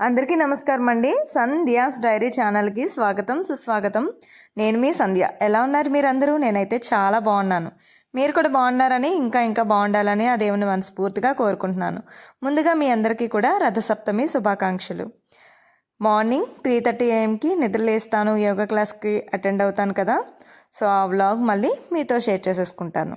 అందరికీ నమస్కారం అండి సంధ్యాస్ డైరీ ఛానల్కి స్వాగతం సుస్వాగతం. నేను మీ సంధ్య. ఎలా ఉన్నారు మీరందరూ? నేనైతే చాలా బాగున్నాను. మీరు కూడా బాగున్నారని ఇంకా ఇంకా బాగుండాలని ఆ దేవుని మనస్ఫూర్తిగా కోరుకుంటున్నాను. ముందుగా మీ అందరికీ కూడా రథసప్తమి శుభాకాంక్షలు. మార్నింగ్ త్రీ థర్టీ ఏఎంకి నిద్రలేస్తాను యోగా క్లాస్కి అటెండ్ అవుతాను కదా. సో ఆ వ్లాగ్ మళ్ళీ మీతో షేర్ చేసేసుకుంటాను.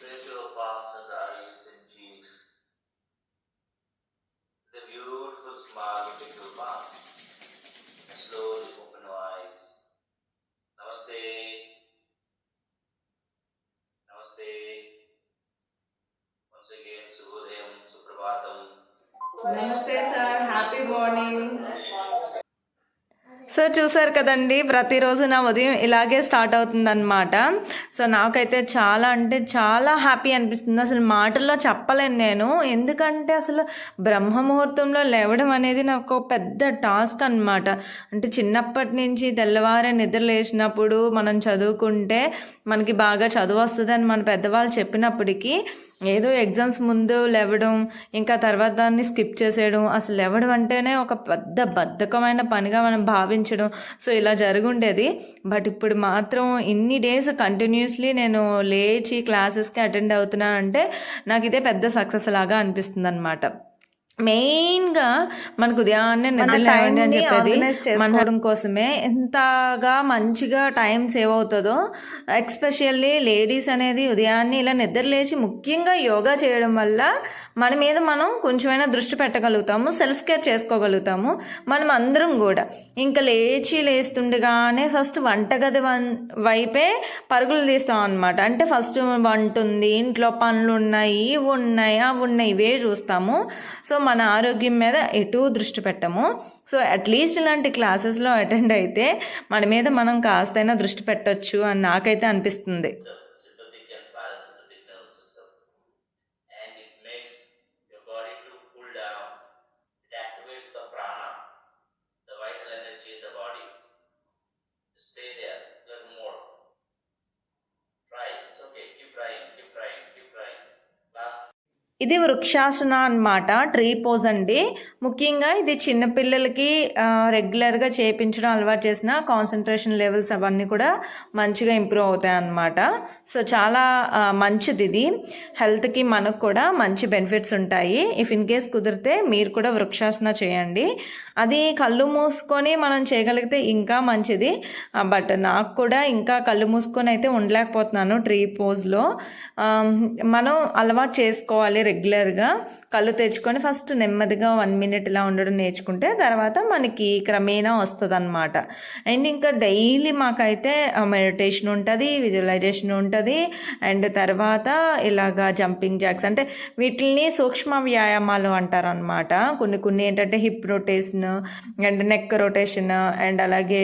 spiritual partners are eyes and cheeks—the beautiful smile of the bath slowly so చూసారు కదండి ప్రతిరోజు నా ఉదయం ఇలాగే స్టార్ట్ అవుతుందన్నమాట. సో నాకైతే చాలా అంటే చాలా హ్యాపీ అనిపిస్తుంది. అసలు మాటల్లో చెప్పలేను నేను. ఎందుకంటే అసలు బ్రహ్మ ముహూర్తంలో లేవడం అనేది నాకు ఒక పెద్ద టాస్క్ అన్నమాట. అంటే చిన్నప్పటి నుంచి తెల్లవారే నిద్ర లేచినప్పుడు మనం చదువుకుంటే మనకి బాగా చదువు వస్తుందని మన పెద్దవాళ్ళు చెప్పినప్పటికీ ఏదో ఎగ్జామ్స్ ముందు లేవడం ఇంకా తర్వాత దాన్ని స్కిప్ చేసేయడం అసలు లేవడం అంటేనే ఒక పెద్ద బద్ధకమైన పనిగా మనం భావించడం. సో ఇలా జరుగుండేది. బట్ ఇప్పుడు మాత్రం ఇన్ని డేస్ కంటిన్యూస్లీ నేను లేచి క్లాసెస్కి అటెండ్ అవుతున్నానంటే నాకు ఇదే పెద్ద సక్సెస్ లాగా అనిపిస్తుంది అనమాట మెయిన్గా మనకు ఉదయాన్నే నిద్ర లేవండి అని చెప్పేది. మనడం కోసమే ఎంతగా మంచిగా టైం సేవ్ అవుతుందో ఎక్స్పెషల్లీ లేడీస్ అనేది ఉదయాన్నే ఇలా నిద్ర లేచి ముఖ్యంగా యోగా చేయడం వల్ల మన మీద మనం కొంచెమైనా దృష్టి పెట్టగలుగుతాము సెల్ఫ్ కేర్ చేసుకోగలుగుతాము మనం అందరం కూడా. ఇంకా లేచి లేస్తుండగానే ఫస్ట్ వంటగది వన్ వైపే పరుగులు తీస్తాం అనమాట అంటే ఫస్ట్ వంట ఉంది ఇంట్లో పనులు ఉన్నాయి ఇవి ఉన్నాయి అవి ఉన్నాయి ఇవే చూస్తాము. సో మన ఆరోగ్యం మీద ఎటు దృష్టి పెట్టము. సో అట్లీస్ట్ ఇలాంటి క్లాసెస్లో అటెండ్ అయితే మన మీద మనం కాస్తైనా దృష్టి పెట్టచ్చు అని నాకైతే అనిపిస్తుంది. ఇది వృక్షాసన అన్నమాట ట్రీ పోజ్ అండి. ముఖ్యంగా ఇది చిన్నపిల్లలకి రెగ్యులర్గా చేయించడం అలవాటు చేసిన కాన్సన్ట్రేషన్ లెవెల్స్ అవన్నీ కూడా మంచిగా ఇంప్రూవ్ అవుతాయి అన్నమాట. సో చాలా మంచిది ఇది. హెల్త్కి మనకు కూడా మంచి బెనిఫిట్స్ ఉంటాయి. ఇఫ్ ఇన్ కేస్ కుదిరితే మీరు కూడా వృక్షాసన చేయండి. అది కళ్ళు మూసుకొని మనం చేయగలిగితే ఇంకా మంచిది. బట్ నాకు కూడా ఇంకా కళ్ళు మూసుకొని అయితే ఉండలేకపోతున్నాను ట్రీ పోజ్లో. మనం అలవాటు చేసుకోవాలి రెగ్యులర్గా కళ్ళు తెచ్చుకొని ఫస్ట్ నెమ్మదిగా వన్ మినిట్ ఇలా ఉండడం నేర్చుకుంటే తర్వాత మనకి క్రమేణా వస్తుంది అనమాట అండ్ ఇంకా డైలీ మాకైతే మెడిటేషన్ ఉంటుంది విజువలైజేషన్ ఉంటుంది. అండ్ తర్వాత ఇలాగా జంపింగ్ జాక్స్ అంటే వీటిని సూక్ష్మ వ్యాయామాలు అంటారనమాట కొన్ని కొన్ని ఏంటంటే hip rotation and neck rotation and అలాగే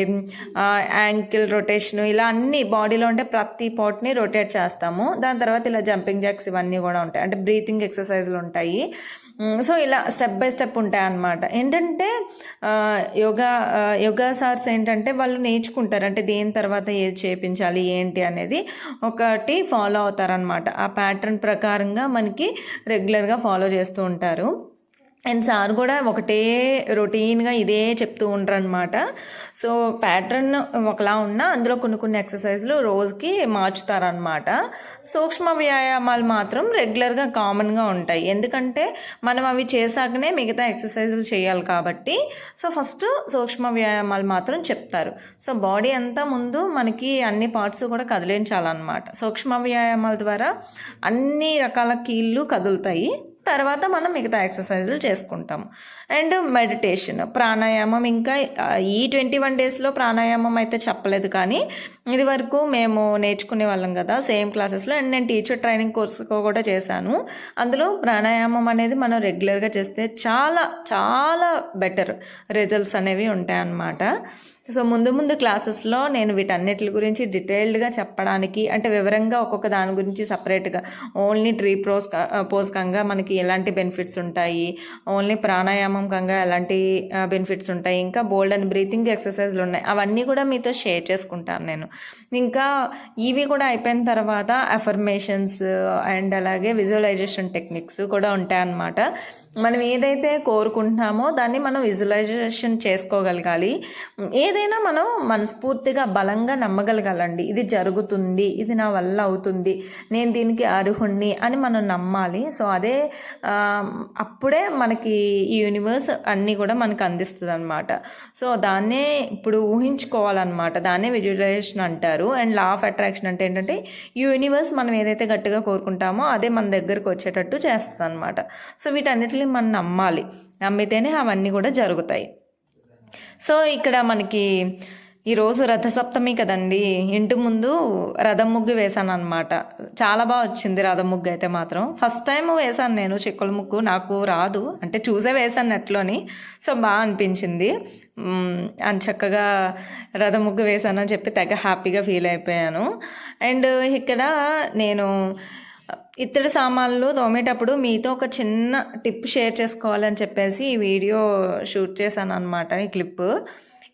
యాంకిల్ రొటేషన్ ఇలా అన్ని బాడీలో ఉంటే ప్రతి పార్ట్ని రొటేట్ చేస్తాము. దాని తర్వాత ఇలా జంపింగ్ జాక్స్ ఇవన్నీ కూడా ఉంటాయి. అంటే బ్రీతింగ్ ఎక్సర్సైజ్లు ఉంటాయి. సో ఇలా స్టెప్ బై స్టెప్ ఉంటాయి అన్నమాట ఏంటంటే యోగా యోగా సార్స్ ఏంటంటే వాళ్ళు నేర్చుకుంటారు. అంటే దేని తర్వాత ఏది చేయించాలి ఏంటి అనేది ఒకటి ఫాలో అవుతారనమాట ఆ ప్యాటర్న్ ప్రకారంగా మనకి రెగ్యులర్గా ఫాలో చేస్తూ ఉంటారు. అండ్ సార్ కూడా ఒకటే రొటీన్గా ఇదే చెప్తూ ఉంటారు అనమాట సో ప్యాటర్న్ ఒకలా ఉన్నా అందులో కొన్ని కొన్ని ఎక్సర్సైజ్లు రోజుకి మార్చుతారనమాట సూక్ష్మ వ్యాయామాలు మాత్రం రెగ్యులర్గా కామన్గా ఉంటాయి. ఎందుకంటే మనం అవి చేశాకనే మిగతా ఎక్సర్సైజులు చేయాలి కాబట్టి. సో ఫస్ట్ సూక్ష్మ వ్యాయామాలు మాత్రం చెప్తారు. సో బాడీ అంతా ముందు మనకి అన్ని పార్ట్స్ కూడా కదిలించాలన్నమాట. సూక్ష్మ వ్యాయామాల ద్వారా అన్ని రకాల కీళ్ళు కదులుతాయి. తర్వాత మనం మిగతా ఎక్సర్సైజులు చేసుకుంటాం. అండ్ మెడిటేషన్ ప్రాణాయామం ఇంకా ఈ ట్వంటీ వన్ డేస్లో ప్రాణాయామం అయితే చెప్పలేదు కానీ ఇది వరకు మేము నేర్చుకునే వాళ్ళం కదా సేమ్ క్లాసెస్లో అండ్ నేను టీచర్ ట్రైనింగ్ కోర్సు కూడా చేశాను. అందులో ప్రాణాయామం అనేది మనం రెగ్యులర్గా చేస్తే చాలా చాలా బెటర్ రిజల్ట్స్ అనేవి ఉంటాయన్నమాట. సో ముందు ముందు క్లాసెస్లో నేను వీటన్నిటి గురించి డీటెయిల్డ్గా చెప్పడానికి అంటే వివరంగా ఒక్కొక్క దాని గురించి సపరేట్గా ఓన్లీ ట్రీ ప్రోస్ పోస్కంగా మనకి ఎలాంటి బెనిఫిట్స్ ఉంటాయి ఓన్లీ ప్రాణాయామం కంగా ఎలాంటి బెనిఫిట్స్ ఉంటాయి ఇంకా బోల్డ్ అండ్ బ్రీతింగ్ ఎక్సర్సైజ్లు ఉన్నాయి అవన్నీ కూడా మీతో షేర్ చేసుకుంటాను నేను. ఇంకా ఇవి కూడా అయిపోయిన తర్వాత అఫర్మేషన్స్ అండ్ అలాగే విజువలైజేషన్ టెక్నిక్స్ కూడా ఉంటాయన్నమాట. మనం ఏదైతే కోరుకుంటున్నామో దాన్ని మనం విజువలైజేషన్ చేసుకోగలగాలి. ఏదైనా మనం మనస్ఫూర్తిగా బలంగా నమ్మగలగాలండి. ఇది జరుగుతుంది ఇది నా వల్ల అవుతుంది నేను దీనికి అర్హుణ్ణి అని మనం నమ్మాలి. సో అదే అప్పుడే మనకి ఈ యూనివర్స్ అన్నీ కూడా మనకు అందిస్తుంది అనమాట సో దాన్నే ఇప్పుడు ఊహించుకోవాలన్నమాట. దాన్నే విజువలైజేషన్ అంటారు. అండ్ లా ఆఫ్ అట్రాక్షన్ అంటే ఏంటంటే ఈ యూనివర్స్ మనం ఏదైతే గట్టిగా కోరుకుంటామో అదే మన దగ్గరకు వచ్చేటట్టు చేస్తుంది అనమాట సో వీటన్నిటిని మనం నమ్మాలి. నమ్మితేనే అవన్నీ కూడా జరుగుతాయి. సో ఇక్కడ మనకి ఈరోజు రథసప్తమి కదండి. ఇంటి ముందు రథం ముగ్గు వేశాను అనమాట చాలా బాగా వచ్చింది రథం ముగ్గు అయితే మాత్రం. ఫస్ట్ టైం వేశాను నేను చిక్కుల ముగ్గు. నాకు రాదు. అంటే చూసే వేశాను నెట్లోని. సో బాగా అనిపించింది. అని చక్కగా రథం ముగ్గు వేశానని చెప్పి తెగ హ్యాపీగా ఫీల్ అయిపోయాను. అండ్ ఇక్కడ నేను ఇత్తడి సామాన్లు తోమేటప్పుడు మీతో ఒక చిన్న టిప్ షేర్ చేసుకోవాలని చెప్పేసి ఈ వీడియో షూట్ చేశాను అనమాట ఈ క్లిప్.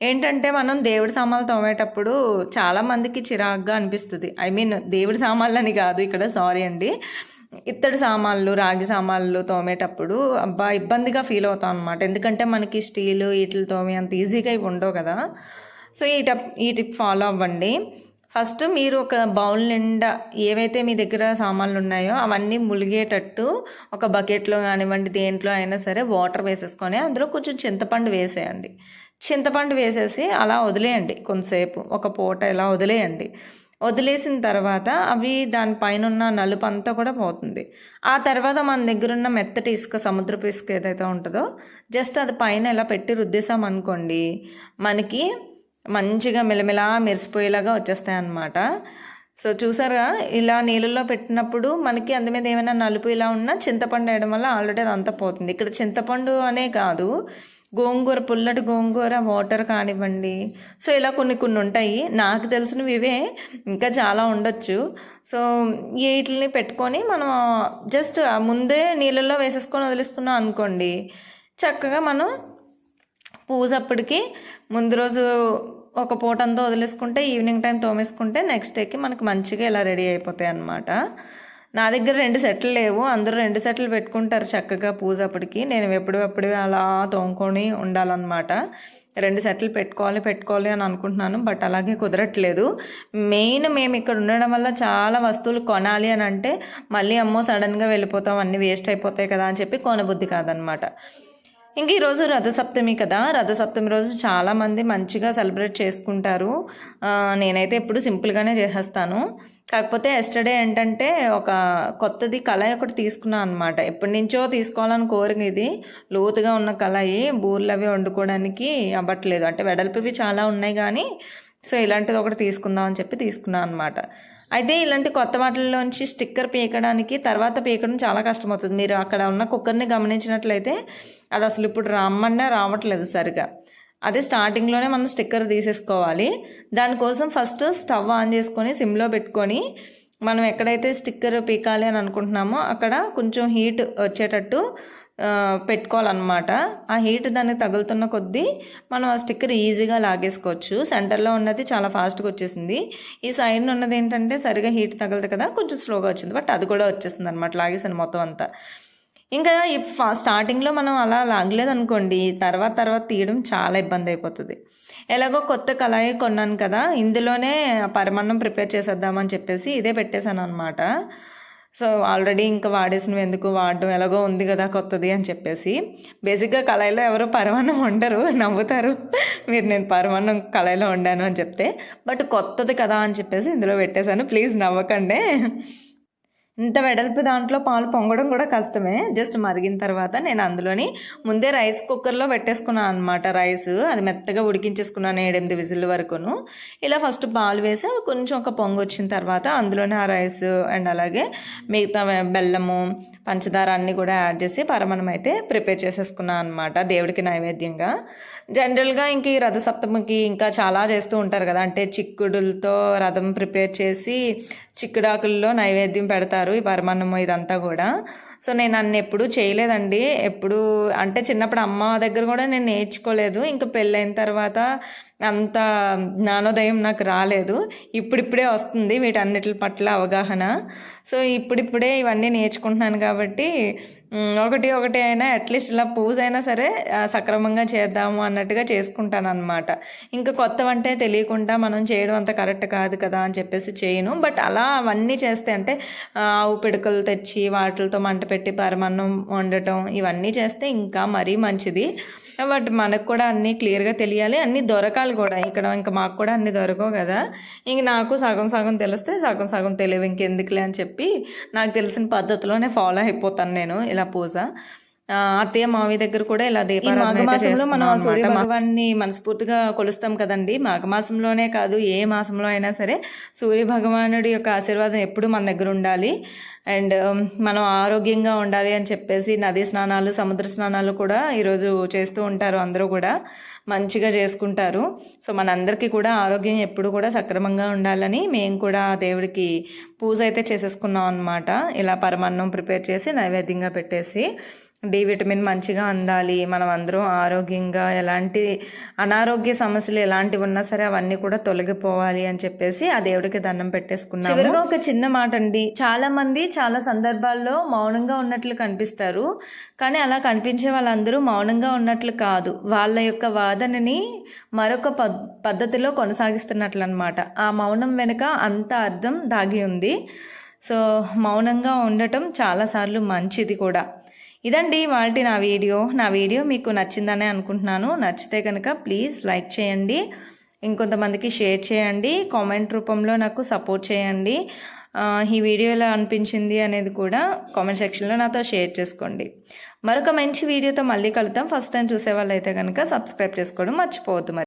ఏంటంటే మనం దేవుడి సామాన్లు తోమేటప్పుడు చాలామందికి చిరాగ్గా అనిపిస్తుంది. ఐ మీన్ దేవుడి సామాన్లు అని కాదు ఇక్కడ సారీ అండి. ఇత్తడి సామాన్లు రాగి సామాన్లు తోమేటప్పుడు అబ్బా ఇబ్బందిగా ఫీల్ అవుతాం అనమాట ఎందుకంటే మనకి స్టీలు వీటిని తోమే అంత ఈజీగా ఇవి ఉండవు కదా. సో ఈ టప్ ఈ టిప్ ఫాలో అవ్వండి. ఫస్ట్ మీరు ఒక బౌల్ నిండా ఏవైతే మీ దగ్గర సామాన్లు ఉన్నాయో అవన్నీ ములిగేటట్టు ఒక బకెట్లో కానివ్వండి దేంట్లో అయినా సరే వాటర్ వేసేసుకొని అందులో కొంచెం చింతపండు వేసేయండి. చింతపండు వేసేసి అలా వదిలేయండి కొంతసేపు ఒక పూట ఇలా వదిలేయండి. వదిలేసిన తర్వాత అవి దానిపైన ఉన్న నలుపు అంతా కూడా పోతుంది. ఆ తర్వాత మన దగ్గర ఉన్న మెత్తటి ఇసుక సముద్రపు ఇసుక ఏదైతే ఉంటుందో జస్ట్ అది పైన ఇలా పెట్టి రుద్దేసామనుకోండి మనకి మంచిగా మెలమెలా మెరిసిపోయేలాగా వచ్చేస్తాయి అన్నమాట సో చూసారా ఇలా నీళ్ళల్లో పెట్టినప్పుడు మనకి అందు మీద ఏమైనా నలుపు ఇలా ఉన్నా చింతపండు వేయడం వల్ల ఆల్రెడీ అది అంతా పోతుంది. ఇక్కడ చింతపండు అనే కాదు గోంగూర పుల్లటి గోంగూర వాటర్ కానివ్వండి. సో ఇలా కొన్ని కొన్ని ఉంటాయి. నాకు తెలిసినవి ఇవే ఇంకా చాలా ఉండొచ్చు. సో వీటిని పెట్టుకొని మనం జస్ట్ ముందే నీళ్ళల్లో వేసేసుకొని వదిలేసుకున్నాం అనుకోండి చక్కగా మనం పూజ అప్పటికి ముందు రోజు ఒక పూట అంతా వదిలేసుకుంటే ఈవినింగ్ టైం తోమేసుకుంటే నెక్స్ట్ డేకి మనకు మంచిగా ఇలా రెడీ అయిపోతాయి అన్నమాట. నా దగ్గర రెండు సెట్లు లేవు. అందరూ రెండు సెట్లు పెట్టుకుంటారు చక్కగా పూజ అప్పటికి నేను ఎప్పుడప్పుడు అలా తోముకొని ఉండాలన్నమాట. రెండు సెట్లు పెట్టుకోవాలి పెట్టుకోవాలి అని అనుకుంటున్నాను బట్ అలాగే కుదరట్లేదు. మెయిన్ మేము ఇక్కడ ఉండడం వల్ల చాలా వస్తువులు కొనాలి అని అంటే మళ్ళీ అమ్మో సడన్గా వెళ్ళిపోతాం అన్నీ వేస్ట్ అయిపోతాయి కదా అని చెప్పి కొనబుద్ధి కాదనమాట ఇంక ఈరోజు రథసప్తమి కదా. రథసప్తమి రోజు చాలామంది మంచిగా సెలబ్రేట్ చేసుకుంటారు. నేనైతే ఎప్పుడు సింపుల్గానే చేసేస్తాను. కాకపోతే ఎస్టర్డే ఏంటంటే ఒక కొత్తది కళాయి ఒకటి తీసుకున్నాను అనమాట ఎప్పటి నుంచో తీసుకోవాలని కోరిక ఇది. లోతుగా ఉన్న కళాయి బూర్లు అవి వండుకోవడానికి అవ్వట్లేదు. అంటే వెడల్పువి చాలా ఉన్నాయి కానీ సో ఇలాంటిది ఒకటి తీసుకుందాం అని చెప్పి తీసుకున్నాను అనమాట అయితే ఇలాంటి కొత్త వాటిల్లోంచి స్టిక్కర్ పీకడానికి తర్వాత పీకడం చాలా కష్టమవుతుంది. మీరు అక్కడ ఉన్న కుక్కర్ని గమనించినట్లయితే అది అసలు ఇప్పుడు రమ్మన్నా రావట్లేదు సరిగా. అదే స్టార్టింగ్లోనే మనం స్టిక్కర్ తీసేసుకోవాలి. దానికోసం ఫస్ట్ స్టవ్ ఆన్ చేసుకొని సిమ్లో పెట్టుకొని మనం ఎక్కడైతే స్టిక్కర్ పీకాలి అని అనుకుంటున్నామో అక్కడ కొంచెం హీట్ వచ్చేటట్టు పెట్టుకోవాలన్నమాట. ఆ హీట్ దానికి తగులుతున్న కొద్దీ మనం ఆ స్టిక్కర్ ఈజీగా లాగేసుకోవచ్చు. సెంటర్లో ఉన్నది చాలా ఫాస్ట్గా వచ్చేసింది. ఈ సైడ్ ఉన్నది ఏంటంటే సరిగా హీట్ తగలదు కదా కొంచెం స్లోగా వచ్చింది. బట్ అది కూడా వచ్చేసింది అనమాట లాగేసాను మొత్తం అంతా. ఇంకా ఈ ఫా స్టార్టింగ్లో మనం అలా లాగలేదు అనుకోండి తర్వాత తర్వాత తీయడం చాలా ఇబ్బంది అయిపోతుంది. ఎలాగో కొత్త కళాయి కొన్నాను కదా ఇందులోనే పరమాన్నం ప్రిపేర్ చేసేద్దామని చెప్పేసి ఇదే పెట్టేశాను అనమాట సో ఆల్రెడీ ఇంకా వాడేసినవి ఎందుకు వాడడం ఎలాగో ఉంది కదా కొత్తది అని చెప్పేసి. బేసిక్గా కళాయిలో ఎవరు పరమాన్నం వండరు నవ్వుతారు. మీరు నేను పరమాన్నం కళాయిలో వండాను అని చెప్తే. బట్ కొత్తది కదా అని చెప్పేసి ఇందులో పెట్టేశాను. ప్లీజ్ నవ్వకండి. ఇంత వెడల్పు దాంట్లో పాలు పొంగడం కూడా కష్టమే. జస్ట్ మరిగిన తర్వాత నేను అందులోని ముందే రైస్ కుక్కర్లో పెట్టేసుకున్నాను అనమాట రైస్. అది మెత్తగా ఉడికించేసుకున్నాను ఏడెనిమిది విజిల్ వరకును. ఇలా ఫస్ట్ పాలు వేసి కొంచెం ఒక పొంగు వచ్చిన తర్వాత అందులోనే ఆ రైస్ అండ్ అలాగే మిగతా బెల్లము పంచదార అన్నీ కూడా యాడ్ చేసి పరమణం అయితే ప్రిపేర్ చేసేసుకున్నాను అనమాట దేవుడికి నైవేద్యంగా. జనరల్గా ఇంక ఈ రథసప్తమికి ఇంకా చాలా చేస్తూ ఉంటారు కదా. అంటే చిక్కుడులతో రథం ప్రిపేర్ చేసి చిక్కుడాకుల్లో నైవేద్యం పెడతారు ఈ పరమాన్నము ఇదంతా కూడా. సో నేను అన్ని ఎప్పుడూ చేయలేదండి. ఎప్పుడు అంటే చిన్నప్పుడు అమ్మ దగ్గర కూడా నేను నేర్చుకోలేదు. ఇంకా పెళ్ళైన తర్వాత అంత జ్ఞానోదయం నాకు రాలేదు. ఇప్పుడిప్పుడే వస్తుంది వీటన్నిటి పట్ల అవగాహన. సో ఇప్పుడిప్పుడే ఇవన్నీ నేర్చుకుంటున్నాను కాబట్టి ఒకటి ఒకటి అయినా అట్లీస్ట్ ఇలా పూజ అయినా సరే సక్రమంగా చేద్దాము అన్నట్టుగా చేసుకుంటాను అనమాట ఇంకా కొత్త వంటే తెలియకుండా మనం చేయడం అంత కరెక్ట్ కాదు కదా అని చెప్పేసి చేయను. బట్ అలా అవన్నీ చేస్తే అంటే ఆవు పిడకలు తెచ్చి వాటితో మంట పెట్టి పరమాన్నం వండటం ఇవన్నీ చేస్తే ఇంకా మరీ మంచిది. బట్ మనకు కూడా అన్నీ క్లియర్గా తెలియాలి. అన్నీ దొరకాలి కూడా. ఇక్కడ ఇంకా మాకు కూడా అన్నీ దొరకవు కదా. ఇంక నాకు సగం సగం తెలిస్తే సగం సగం తెలియవు ఇంకెందుకులే అని చెప్పి నాకు తెలిసిన పద్ధతిలోనే ఫాలో అయిపోతాను నేను ఇలా పూజ. అత్తయ్య మావి దగ్గర కూడా ఇలా దీపారాధన మనం సూర్య. భగవాన్ని మనస్ఫూర్తిగా కొలుస్తాం కదండి. మాఘమాసంలోనే కాదు ఏ మాసంలో అయినా సరే సూర్య భగవానుడి యొక్క ఆశీర్వాదం ఎప్పుడు మన దగ్గర ఉండాలి. అండ్ మనం ఆరోగ్యంగా ఉండాలి అని చెప్పేసి నదీ స్నానాలు సముద్ర స్నానాలు కూడా ఈరోజు చేస్తూ ఉంటారు అందరూ కూడా. మంచిగా చేసుకుంటారు. సో మనందరికీ కూడా ఆరోగ్యం ఎప్పుడు కూడా సక్రమంగా ఉండాలని మేము కూడా దేవుడికి పూజ అయితే చేసేసుకున్నాం అనమాట ఇలా పరమాన్నం ప్రిపేర్ చేసి నైవేద్యంగా పెట్టేసి డి విటమిన్ మంచిగా అందాలి మనం అందరం ఆరోగ్యంగా ఎలాంటి అనారోగ్య సమస్యలు ఎలాంటివి ఉన్నా సరే అవన్నీ కూడా తొలగిపోవాలి అని చెప్పేసి ఆ దేవుడికి దండం పెట్టేసుకున్నాం చివరిగా ఒక చిన్న మాట అండి చాలా మంది చాలా సందర్భాల్లో మౌనంగా ఉన్నట్లు కనిపిస్తారు. కానీ అలా కనిపించే వాళ్ళందరూ మౌనంగా ఉన్నట్లు కాదు. వాళ్ళ యొక్క వాదనని మరొక పద్ పద్ధతిలో కొనసాగిస్తున్నట్లు అనమాట ఆ మౌనం వెనుక అంత అర్థం దాగి ఉంది. సో మౌనంగా ఉండటం చాలాసార్లు మంచిది కూడా. ఇదండి వాళ్ళ నా వీడియో. నా వీడియో మీకు నచ్చిందనే అనుకుంటున్నాను. నచ్చితే కనుక ప్లీజ్ లైక్ చేయండి. ఇంకొంతమందికి షేర్ చేయండి. కామెంట్ రూపంలో నాకు సపోర్ట్ చేయండి. ఈ వీడియో ఎలా అనిపించింది అనేది కూడా కామెంట్ సెక్షన్లో నాతో షేర్ చేసుకోండి. మరొక మంచి వీడియోతో మళ్ళీ కలుద్దాం. ఫస్ట్ టైం చూసే వాళ్ళైతే కనుక సబ్స్క్రైబ్ చేసుకోవడం మర్చిపోవద్దు మరి.